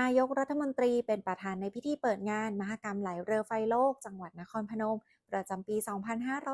นายกรัฐมนตรีเป็นประธานในพิธีเปิดงาน มหกรรมไหลเรือไฟโลก จังหวัดนครพนมประจำปี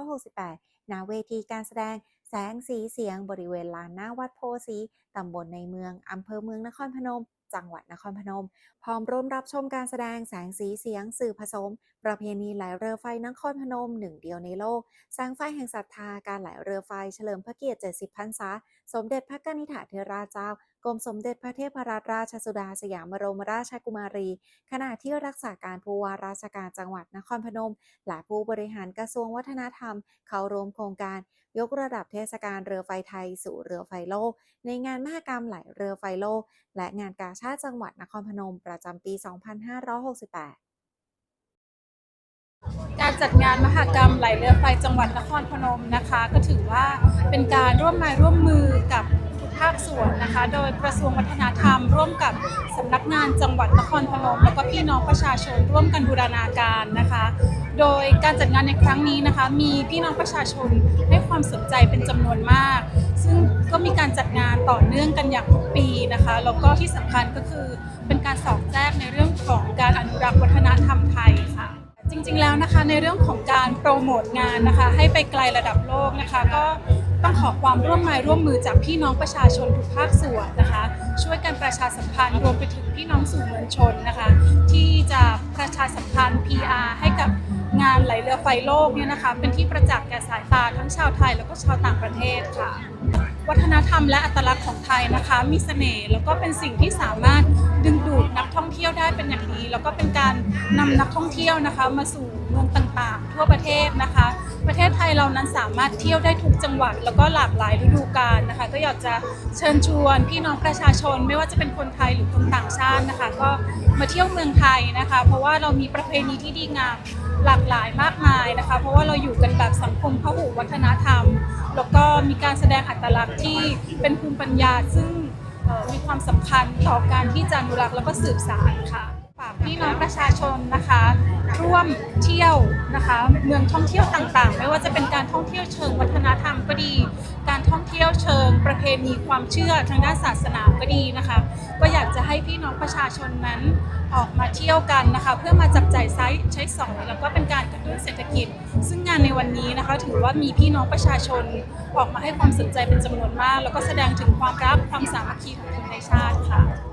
2568 ณ เวทีการแสดงแสงสีเสียงบริเวณลานหน้าวัดโพสีตำบลในเมืองอำเภอเมืองนครพนม จังหวัดนครพนม พร้อมร่วมรับชมการแสดงแสงสีเสียงสื่อผสม ประเพณีไหลเรือไฟนครพนมหนึ่งเดียวในโลก แสงไฟแห่งศรัทธาการไหลเรือไฟเฉลิมพระเกียรติ 70 พรรษา สมเด็จพระกนิษฐาธิราชเจ้ากรมสมเด็จพระเทพรัตนราชสุดาสยามบรมราชกุมารี ขณะที่รักษาการผู้ว่าราชการจังหวัดนครพนม และผู้บริริหารกระทรวงวัฒนธรรม เข้าร่วมโครงการยกระดับเทศกาลเรือไฟไทยสู่เรือไฟโลก ในงานมหกรรมไหลเรือไฟโลก และงานกาชาติจังหวัดนครพนมประจำปี 2568การจัดงานมหกรรมไหลเรือไฟจังหวัดนครพนมนะคะ ก็ถือว่าเป็นการร่วมไม้ร่วมมือกับ ส่วนนะคะ โดยกระทรวงวัฒนธรรม ร่วมกับสำนักงานจังหวัดนครพนมแล้วก็พี่น้องประชาชนร่วมกันบูรณาการนะคะ โดยการจัดงานในครั้งนี้นะคะ มีพี่น้องประชาชนให้ความสนใจเป็นจำนวนมาก ซึ่งก็มีการจัดงานต่อเนื่องกันอย่างทุกปีนะคะแล้วก็ที่สำคัญก็คือเป็นการสอบแทรกในเรื่องของการอนุรักษ์วัฒนธรรมไทยค่ะจริงๆแล้วนะคะในเรื่องของการโปรโมทงานนะคะ ให้ไปไกลระดับโลกนะคะ ก็ ต้องขอความร่วมมือร่วมมือจากพี่น้องประชาชนทุกภาคส่วนนะคะ ช่วยกันประชาสัมพันธ์รวมไปถึงพี่น้องสื่อมวลชนนะคะ ที่จะประชาสัมพันธ์ PR ให้กับงานไหลเรือไฟโลกเนี่ยนะคะ เป็นที่ประจักษ์แก่สายตาทั้งชาวไทยแล้วก็ชาวต่างประเทศค่ะ วัฒนธรรมและอัตลักษณ์ของไทยนะคะ มีเสน่ห์แล้วก็เป็นสิ่งที่สามารถดึงดูดนักท่องเที่ยวได้เป็นอย่างดี แล้วก็เป็นการนำนักท่องเที่ยวนะคะ มาสู่เมืองต่างๆ ทั่วประเทศนะคะ ประเทศไทยเรานั้นสามารถเที่ยวได้ทุกจังหวัด แล้วก็หลากหลายฤดูกาลนะคะ ก็อยากจะเชิญชวนพี่น้องประชาชน ไม่ว่าจะเป็นคนไทยหรือคนต่างชาตินะคะ ก็มาเที่ยวเมืองไทยนะคะ เพราะว่าเรามีประเพณีที่ดีงามหลากหลายมากมายนะคะ เพราะว่าเราอยู่กันแบบสังคมพหุวัฒนธรรมแล้ว การแสดงอัตลักษณ์ที่เป็นภูมิปัญญาซึ่งมีความสำคัญต่อการที่จะอนุรักษ์แล้วก็สืบสานค่ะ ฝากพี่น้องประชาชนนะคะ ร่วมเที่ยวนะคะ เมืองท่องเที่ยวต่างๆ ไม่ว่าจะเป็นการท่องเที่ยวเชิงวัฒนธรรมก็ดี การท่องเที่ยวเชิงประเพณีความเชื่อทางด้านศาสนาก็ดีนะคะ ก็อยากจะให้พี่น้องประชาชนนั้นออกมาเที่ยวกันนะคะ เพื่อมาจับจ่ายใช้ใช้สอยแล้วก็เป็นการกระตุ้นเศรษฐกิจ ซึ่งงานในวันนี้นะคะ ถือว่ามีพี่น้องประชาชนออกมาให้ความสนใจเป็นจำนวนมาก แล้วก็แสดงถึงความรักความสามัคคีของคนในชาติค่ะ